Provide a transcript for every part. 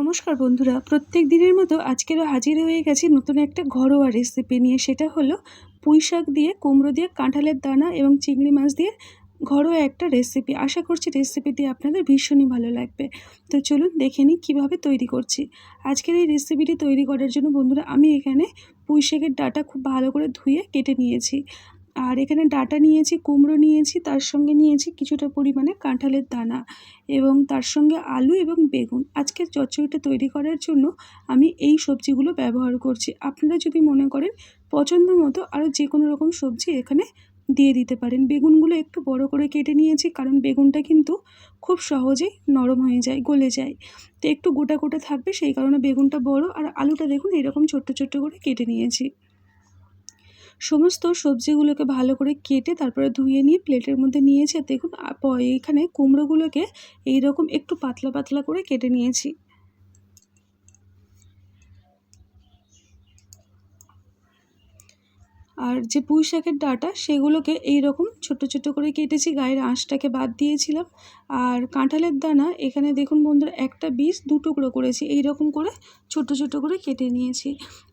নমস্কার বন্ধুরা, প্রত্যেক দিনের মতো আজকেরও হাজির হয়ে গেছি নতুন একটা ঘরোয়া রেসিপি নিয়ে। সেটা হলো পুঁই শাক দিয়ে, কুমড়ো দিয়ে, কাঁঠালের দানা এবং চিংড়ি মাছ দিয়ে ঘরোয়া একটা রেসিপি আশা করছি রেসিপিটি আপনাদের ভীষণই ভালো লাগবে। তো চলুন দেখে নিই কীভাবে তৈরি করছি। আজকের এই রেসিপিটি তৈরি করার জন্য বন্ধুরা, আমি এখানে পুঁই শাকের ডাটা খুব ভালো করে ধুয়ে কেটে নিয়েছি। আর এখানে ডাটা নিয়েছি, কুমড়ো নিয়েছি, তার সঙ্গে নিয়েছি কিছুটা পরিমাণে কাঁঠালের দানা এবং তার সঙ্গে আলু এবং বেগুন। আজকে চচ্চড়িটা তৈরি করার জন্য আমি এই সবজিগুলো ব্যবহার করছি। আপনারা যদি মনে করেন পছন্দ মতো আরও যে কোনো রকম সবজি এখানে দিয়ে দিতে পারেন। বেগুনগুলো একটু বড় করে কেটে নিয়েছি কারণ বেগুনটা কিন্তু খুব সহজেই নরম হয়ে যায়, গলে যায়। তো একটু গোটা গোটা থাকবে, সেই কারণে বেগুনটা বড় আর আলুটা দেখুন এরকম ছোট্ট ছোট্ট করে কেটে নিয়েছি। সমস্ত সবজিগুলোকে ভালো করে কেটে তারপরে ধুয়ে নিয়ে প্লেটের মধ্যে নিয়েছি দেখুন এখানে কুমড়োগুলোকে এইরকম একটু পাতলা পাতলা করে কেটে নিয়েছি। আর যে পুঁই শাকের ডাটা, সেগুলোকে এই রকম ছোটো ছোটো করে কেটেছি, গায়ের আঁশটাকে বাদ দিয়েছিলাম। আর কাঁঠালের দানা, এখানে দেখুন বন্ধুরা, একটা বীজ দু টুকরো করেছি এই রকম করে ছোট ছোট করে কেটে নিয়েছি।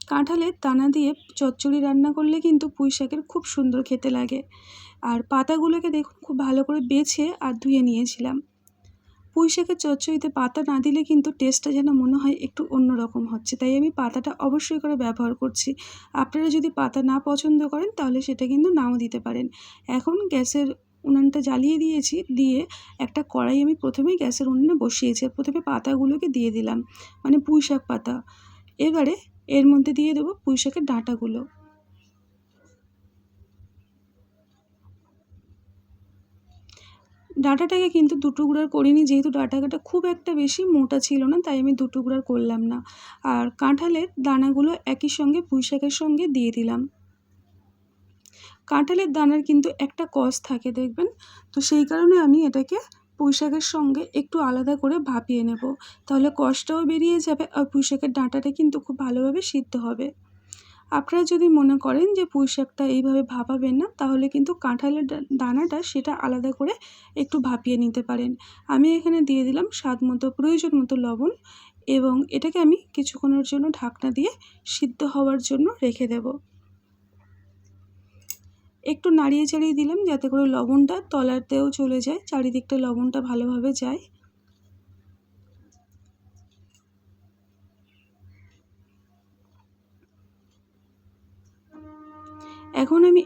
কাঁঠালের দানা দিয়ে চচ্চড়ি রান্না করলে কিন্তু পুঁই শাকের খুব সুন্দর খেতে লাগে। আর পাতাগুলোকে দেখুন, খুব ভালো করে বেছে আর ধুয়ে নিয়েছিলাম। পুঁই শাকের চচ্চড়িতে পাতা না দিলে কিন্তু টেস্টটা যেন মনে হয় একটু অন্যরকম হচ্ছে। তাই আমি পাতাটা অবশ্যই করে ব্যবহার করছি। আপনারা যদি পাতা না পছন্দ করেন, তাহলে সেটা কিন্তু নাও দিতে পারেন। এখন গ্যাসের উনানটা জ্বালিয়ে দিয়েছি, দিয়ে একটা কড়াই আমি প্রথমেই গ্যাসের উনুনে বসিয়েছি আর প্রথমে পাতাগুলোকে দিয়ে দিলাম মানে পুঁই শাক পাতা। এবারে এর মধ্যে দিয়ে দেবো পুঁই শাকের ডাঁটাগুলো। ডাঁটাটাকে কিন্তু দু টুকরার করিনি, যেহেতু ডাঁটাটা খুব একটা বেশি মোটা ছিল না, তাই আমি দু টুকরার করলাম না। আর কাঁঠালের দানাগুলো একই সঙ্গে পুঁই শাকের সঙ্গে দিয়ে দিলাম। কাঁঠালের দানার কিন্তু একটা কষ থাকে, দেখবেন? তো সেই কারণে আমি এটাকে পুঁইশাকের সঙ্গে একটু আলাদা করে ভাপিয়ে নেব। তাহলে কষটাও বেরিয়ে যাবে আর পুঁইশাকের ডাঁটাটা কিন্তু খুব ভালোভাবে সিদ্ধ হবে। আপনারা যদি মনে করেন যে পুঁই শাকটা এইভাবে ভাপাবেন না, তাহলে কিন্তু কাঁঠালের দানাটা সেটা আলাদা করে একটু ভাপিয়ে নিতে পারেন। আমি এখানে দিয়ে দিলাম স্বাদ মতো, প্রয়োজন মতো লবণ এবং এটাকে আমি কিছুক্ষণের জন্য ঢাকনা দিয়ে সিদ্ধ হওয়ার জন্য রেখে দেব। একটু নাড়িয়ে চাড়িয়ে দিলাম যাতে করে লবণটা তলাতেও চলে যায়, চারিদিকটা লবণটা ভালোভাবে যায়।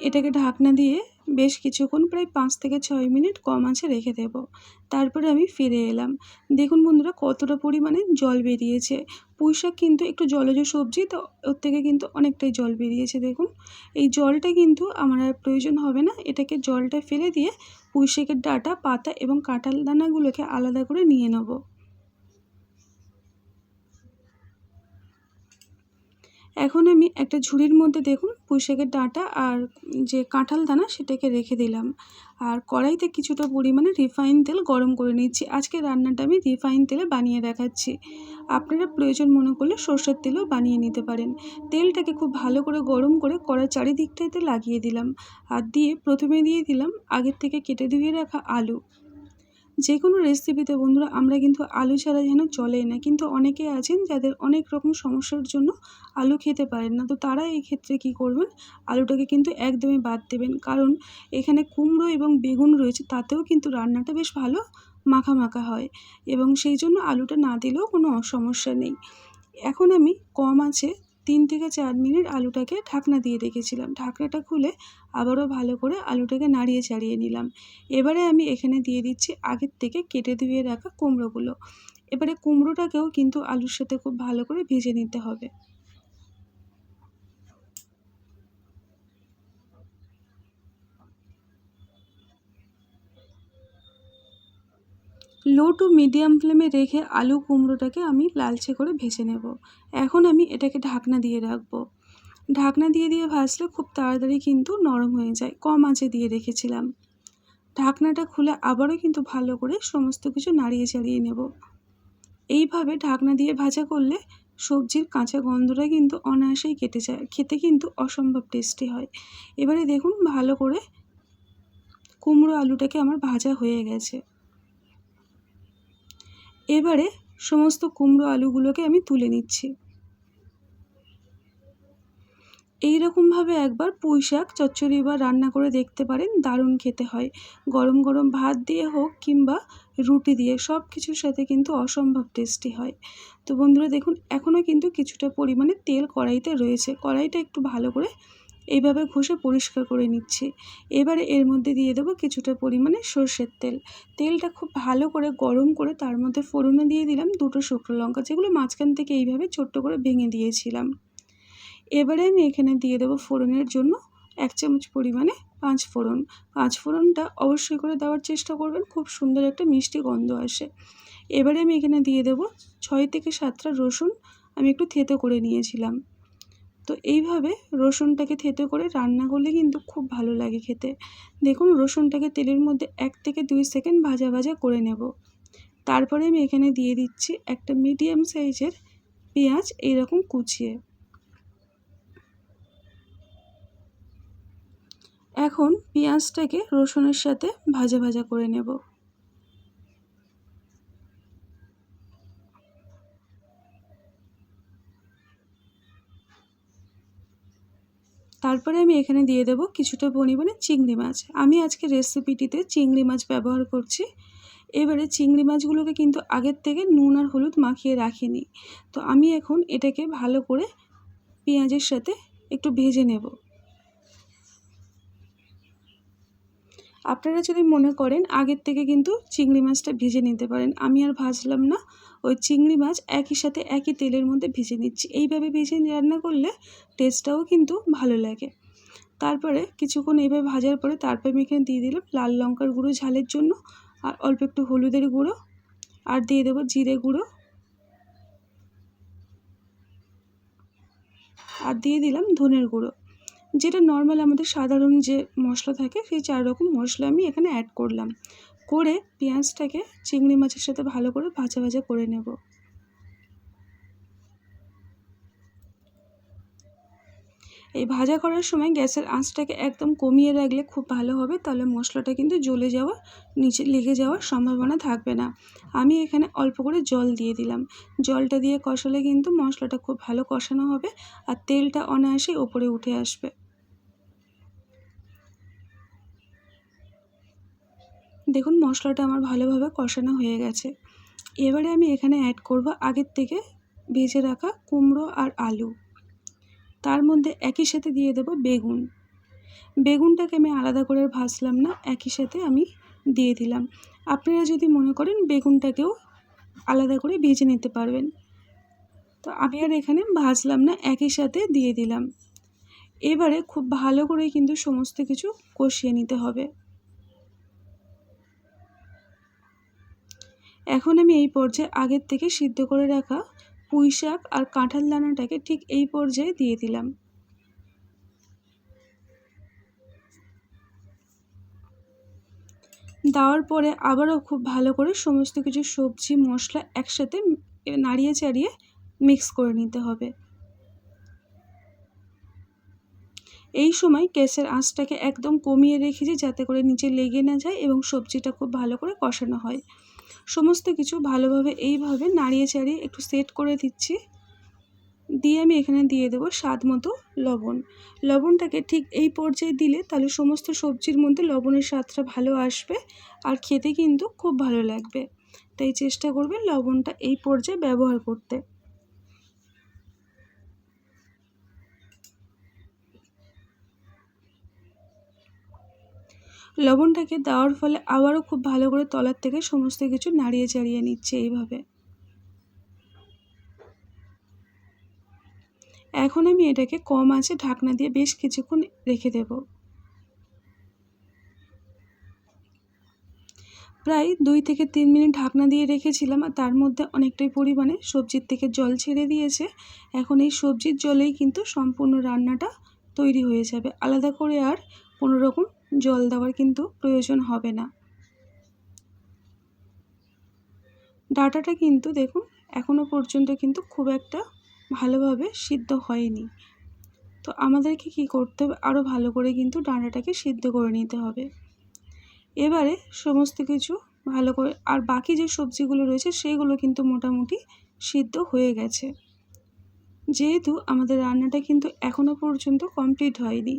এটাকে ঢাকনা দিয়ে বেশ কিছুক্ষণ, প্রায় পাঁচ থেকে ছয় মিনিট কম আছে রেখে দেব। তারপরে আমি ফিরে এলাম। দেখুন বন্ধুরা, কতটা পরিমাণে জল বেরিয়েছে। পুঁই শাক কিন্তু একটু জলজ সবজি, তো ওর থেকে কিন্তু অনেকটাই জল বেরিয়েছে, দেখুন। এই জলটা কিন্তু আমার আর প্রয়োজন হবে না। এটাকে জলটা ফেলে দিয়ে পুঁই শাকের ডাটা, পাতা এবং কাঁঠাল দানাগুলোকে আলাদা করে নিয়ে নেব। এখন আমি একটা ঝুড়ির মধ্যে দেখুন পুঁইশাকের ডাঁটা আর যে কাঁঠাল দানা সেটাকে রেখে দিলাম। আর কড়াইতে কিছুটা পরিমাণে রিফাইন তেল গরম করে নিচ্ছি। আজকে রান্নাটা আমি রিফাইন তেলে বানিয়ে দেখাচ্ছি। আপনারা প্রয়োজন মনে করলে সর্ষের তেলও বানিয়ে নিতে পারেন। তেলটাকে খুব ভালো করে গরম করে কড়ার চারিদিকটাতে লাগিয়ে দিলাম। আর দিয়ে প্রথমে দিয়ে দিলাম আগের থেকে কেটে ধুয়ে রাখা আলু। যে কোনো রেসিপিতে বন্ধুরা, আমরা কিন্তু আলু ছাড়া যেন চলে না। কিন্তু অনেকে আছেন যাদের অনেক রকম সমস্যার জন্য আলু খেতে পারেন না। তো তারা এই ক্ষেত্রে কি করবেন? আলুটাকে কিন্তু একদমই বাদ দেবেন। কারণ এখানে কুমড়ো এবং বেগুন রয়েছে, তাতেও কিন্তু রান্নাটা বেশ ভালো মাখা মাখা হয়। এবং সেই জন্য আলুটা না দিলেও কোনো সমস্যা নেই। এখন আমি কম আছে তিন থেকে চার মিনিট আলুটাকে ঢাকনা দিয়ে রেখেছিলাম। ঢাকনাটা খুলে আবারও ভালো করে আলুটাকে নাড়িয়ে চাড়িয়ে নিলাম। এবারে আমি এখানে দিয়ে দিচ্ছি আগের থেকে কেটে ধুয়ে রাখা কুমড়োগুলো। এবারে কুমড়োটাকেও কিন্তু আলুর সাথে খুব ভালো করে ভেজে নিতে হবে। লো টু মিডিয়াম ফ্লেমে রেখে আলু কুমড়োটাকে আমি লালচে করে ভেজে নেব। এখন আমি এটাকে ঢাকনা দিয়ে রাখব। ঢাকনা দিয়ে দিয়ে ভাজলে খুব তাড়াতাড়ি কিন্তু নরম হয়ে যায়, কম আঁচে দিয়ে রেখেছিলাম। ঢাকনাটা খুলে আবারও কিন্তু ভালো করে সমস্ত কিছু নাড়িয়ে চাড়িয়ে নেব। এইভাবে ঢাকনা দিয়ে ভাজা করলে সবজির কাঁচা গন্ধটা কিন্তু অনায়াসেই কেটে যায়, খেতে কিন্তু অসম্ভব টেস্টি হয়। এবারে দেখুন ভালো করে কুমড়ো আলুটাকে আমার ভাজা হয়ে গেছে। এবারে সমস্ত কুমড়ো আলুগুলোকে আমি তুলে নিচ্ছি। এই রকমভাবে একবার পুঁই শাক, চচ্চড়ি বা রান্না করে দেখতে পারেন, দারুণ খেতে হয়। গরম গরম ভাত দিয়ে হোক কিংবা রুটি দিয়ে সব কিছুর সাথে কিন্তু অসম্ভব টেস্টি হয়। তো বন্ধুরা, দেখুন, এখনও কিন্তু কিছুটা পরিমাণে তেল কড়াইতে রয়েছে। কড়াইটা একটু ভালো করে এইভাবে ঘষে পরিষ্কার করে নিচ্ছি। এবারে এর মধ্যে দিয়ে দেবো কিছুটা পরিমাণে সর্ষের তেল। তেলটা খুব ভালো করে গরম করে তার মধ্যে ফোড়নে দিয়ে দিলাম দুটো শুকনো লঙ্কা, যেগুলো মাঝখান থেকে এইভাবে ছোট্ট করে ভেঙে দিয়েছিলাম। এবারে আমি এখানে দিয়ে দেবো ফোড়নের জন্য এক চামচ পরিমাণে পাঁচ ফোড়ন। পাঁচ ফোড়নটা অবশ্যই করে দেওয়ার চেষ্টা করবেন, খুব সুন্দর একটা মিষ্টি গন্ধ আসে। এবারে আমি এখানে দিয়ে দেবো ছয় থেকে সাতটা রসুন, আমি একটু থেতো করে নিয়েছিলাম। তো এইভাবে রসুনটাকে থেতো করে রান্না করলে কিন্তু খুব ভালো লাগে খেতে। দেখুন, রসুনটাকে তেলের মধ্যে এক থেকে দুই সেকেন্ড ভাজা ভাজা করে নেব। তারপরে আমি এখানে দিয়ে দিচ্ছি একটা মিডিয়াম সাইজের পেঁয়াজ এইরকম কুচিয়ে। এখন পেঁয়াজটাকে রসুনের সাথে ভাজা ভাজা করে নেব। তারপরে আমি এখানে দিয়ে দেব কিছুটা পরিমাণে চিংড়ি মাছ। আমি আজকে রেসিপিটিতে চিংড়ি মাছ ব্যবহার করছি। এবারে চিংড়ি মাছগুলোকে কিন্তু আগের থেকে নুন আর হলুদ মাখিয়ে রাখিনি। তো আমি এখন এটাকে ভালো করে পেঁয়াজের সাথে একটু ভেজে নেব। আপনারা যদি মনে করেন আগের থেকে কিন্তু চিংড়ি মাছটা ভেজে নিতে পারেন, আমি আর ভাজলাম না। ওই চিংড়ি মাছ একই সাথে একই তেলের মধ্যে ভেজে নিচ্ছি। এইভাবে ভেজে রান্না করলে টেস্টটাও কিন্তু ভালো লাগে। তারপরে কিছুক্ষণ এইভাবে ভাজার পরে তারপরে আমি এখানে দিয়ে দিলাম লাল লঙ্কার গুঁড়ো ঝালের জন্য আর অল্প একটু হলুদের গুঁড়ো আর দিয়ে দেবো জিরে গুঁড়ো। আর দিয়ে দিলাম ধনের গুঁড়ো। যেটা নর্মাল আমাদের সাধারণ যে মশলা থাকে, সেই চার রকম মশলা আমি এখানে অ্যাড করলাম। করে পেঁয়াজটাকে চিংড়ি মাছের সাথে ভালো করে ভাজা ভাজা করে নেব। এই ভাজা করার সময় গ্যাসের আঁচটাকে একদম কমিয়ে রাখলে খুব ভালো হবে, তাহলে মশলাটা কিন্তু জ্বলে যাওয়া, নিচে লেগে যাওয়ার সম্ভাবনা থাকবে না। আমি এখানে অল্প করে জল দিয়ে দিলাম। জলটা দিয়ে কষালে কিন্তু মশলাটা খুব ভালো কষানো হবে, আর তেলটা অনায়াসে ওপরে উঠে আসবে। দেখুন, মশলাটা আমার ভালোভাবে কষানো হয়ে গেছে। এবারে আমি এখানে অ্যাড করব আগের থেকে ভেজে রাখা কুমড়ো আর আলু। তার মধ্যে একই সাথে দিয়ে দেব বেগুন। বেগুনটাকে আমি আলাদা করে ভাজলাম না, একই সাথে আমি দিয়ে দিলাম। আপনারা যদি মনে করেন বেগুনটাকেও আলাদা করে ভেজে নিতে পারবেন। তো আমি আর এখানে ভাজলাম না, একই সাথে দিয়ে দিলাম। এবারে খুব ভালো করে কিন্তু সমস্ত কিছু কষিয়ে নিতে হবে। এখন আমি এই পর্যায়ে আগের থেকে সিদ্ধ করে রাখা পুঁই শাক আর কাঁঠাল দানাটাকে ঠিক এই পর্যায়ে দিয়ে দিলাম। দেওয়ার পরে আবারও খুব ভালো করে সমস্ত কিছু সবজি, মশলা একসাথে নাড়িয়ে চাড়িয়ে মিক্স করে নিতে হবে। এই সময় গ্যাসের আঁচটাকে একদম কমিয়ে রেখেছি যাতে করে নিচে লেগে না যায় এবং সবজিটা খুব ভালো করে কষানো হয়। সমস্ত কিছু ভালোভাবে এইভাবে নাড়িয়ে চাড়িয়ে একটু সেট করে দিচ্ছি। দিয়ে আমি এখানে দিয়ে দেবো স্বাদ মতো লবণ। লবণটাকে ঠিক এই পর্যায়ে দিলে তাহলে সমস্ত সবজির মধ্যে লবণের স্বাদটা ভালো আসবে আর খেতে কিন্তু খুব ভালো লাগবে। তাই চেষ্টা করবে লবণটা এই পর্যায়ে ব্যবহার করতে। লবণটাকে দেওয়ার ফলে আবারও খুব ভালো করে তলার থেকে সমস্ত কিছু নাড়িয়ে চাড়িয়ে নিচ্ছে এইভাবে। এখন আমি এটাকে কম আছে ঢাকনা দিয়ে বেশ কিছুক্ষণ রেখে দেব। প্রায় দুই থেকে তিন মিনিট ঢাকনা দিয়ে রেখেছিলাম আর তার মধ্যে অনেকটাই পরিমাণে সবজির থেকে জল ছেড়ে দিয়েছে। এখন এই সবজির জলেই কিন্তু সম্পূর্ণ রান্নাটা তৈরি হয়ে যাবে। আলাদা করে আর কোনো রকম জল দেওয়ার কিন্তু প্রয়োজন হবে না। ডাটাটা কিন্তু দেখুন এখনও পর্যন্ত কিন্তু খুব একটা ভালোভাবে সিদ্ধ হয়নি। তো আমাদেরকে কি করতে হবে? আরও ভালো করে কিন্তু ডাঁটাটাকে সিদ্ধ করে নিতে হবে। এবারে সমস্ত কিছু ভালো করে, আর বাকি যে সবজিগুলো রয়েছে, সেগুলো কিন্তু মোটামুটি সিদ্ধ হয়ে গেছে। যেহেতু আমাদের রান্নাটা কিন্তু এখনও পর্যন্ত কমপ্লিট হয়নি,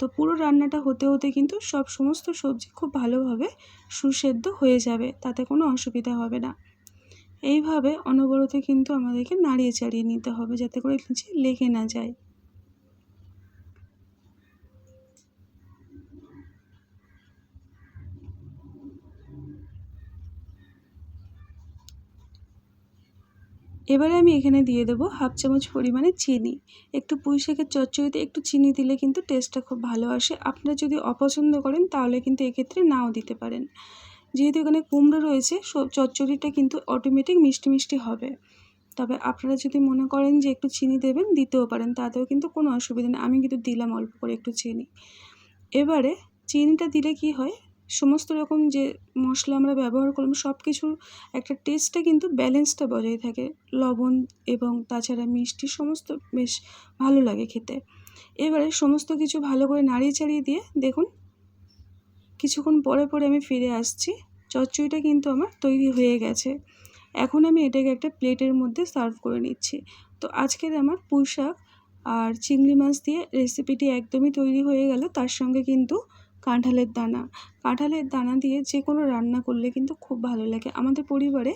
তো পুরো রান্নাটা হতে হতে কিন্তু সব সমস্ত সবজি খুব ভালোভাবে সুসেদ্ধ হয়ে যাবে, তাতে কোনো অসুবিধা হবে না। এইভাবে অনবরত কিন্তু আমাদেরকে নাড়িয়ে চাড়িয়ে নিতে হবে যাতে করে নিচে লেগে না যায়। এবারে আমি এখানে দিয়ে দেবো হাফ চামচ পরিমাণে চিনি। একটু পুঁই শাকের চচ্চড়িতে একটু চিনি দিলে কিন্তু টেস্টটা খুব ভালো আসে। আপনারা যদি অপছন্দ করেন তাহলে কিন্তু এক্ষেত্রে নাও দিতে পারেন। যেহেতু এখানে কুমড়ো রয়েছে চচ্চড়িটা কিন্তু অটোমেটিক মিষ্টি মিষ্টি হবে। তবে আপনারা যদি মনে করেন যে একটু চিনি দেবেন, দিতেও পারেন, তাতেও কিন্তু কোনো অসুবিধা নেই। আমি কিন্তু দিলাম অল্প করে একটু চিনি। এবারে চিনিটা দিলে কি হয় সমস্ত রকম যে মশলা আমরা ব্যবহার করলাম সব কিছুর একটা টেস্টটা কিন্তু ব্যালেন্সটা বজায় থাকে। লবণ এবং তাছাড়া মিষ্টি সমস্ত বেশ ভালো লাগে খেতে। এবারে সমস্ত কিছু ভালো করে নাড়িয়ে চাড়িয়ে দিয়ে দেখুন, কিছুক্ষণ পরে পরে আমি ফিরে আসছি। চচ্চড়িটা কিন্তু আমার তৈরি হয়ে গেছে। এখন আমি এটাকে একটা প্লেটের মধ্যে সার্ভ করে নিচ্ছি। তো আজকের আমার পুঁই শাক আর চিংড়ি মাছ দিয়ে রেসিপিটি একদমই তৈরি হয়ে গেল। তার সঙ্গে কিন্তু কাঁঠালের দানা। কাঁঠালের দানা দিয়ে যে কোনো রান্না করলে কিন্তু খুব ভালো লাগে। আমাদের পরিবারে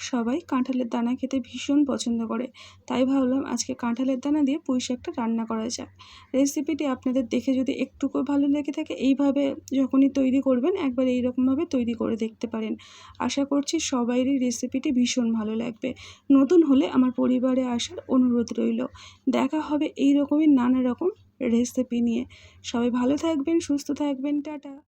সবাই কাঁঠালের দানা খেতে ভীষণ পছন্দ করে। তাই ভাবলাম আজকে কাঁঠালের দানা দিয়ে পুঁই শাকটা রান্না করা যাক। রেসিপিটি আপনাদের দেখে যদি একটুকু ভালো লেগে থাকে, এইভাবে যখনই তৈরি করবেন, একবার এইরকমভাবে তৈরি করে দেখতে পারেন। আশা করছি সবাইরই রেসিপিটি ভীষণ ভালো লাগবে। নতুন হলে আমার পরিবারে আসার অনুরোধ রইল। দেখা হবে এই রকমই নানা রকম রেসিপি নিয়ে। সবাই ভালো থাকবেন সুস্থ থাকবেন টাটা।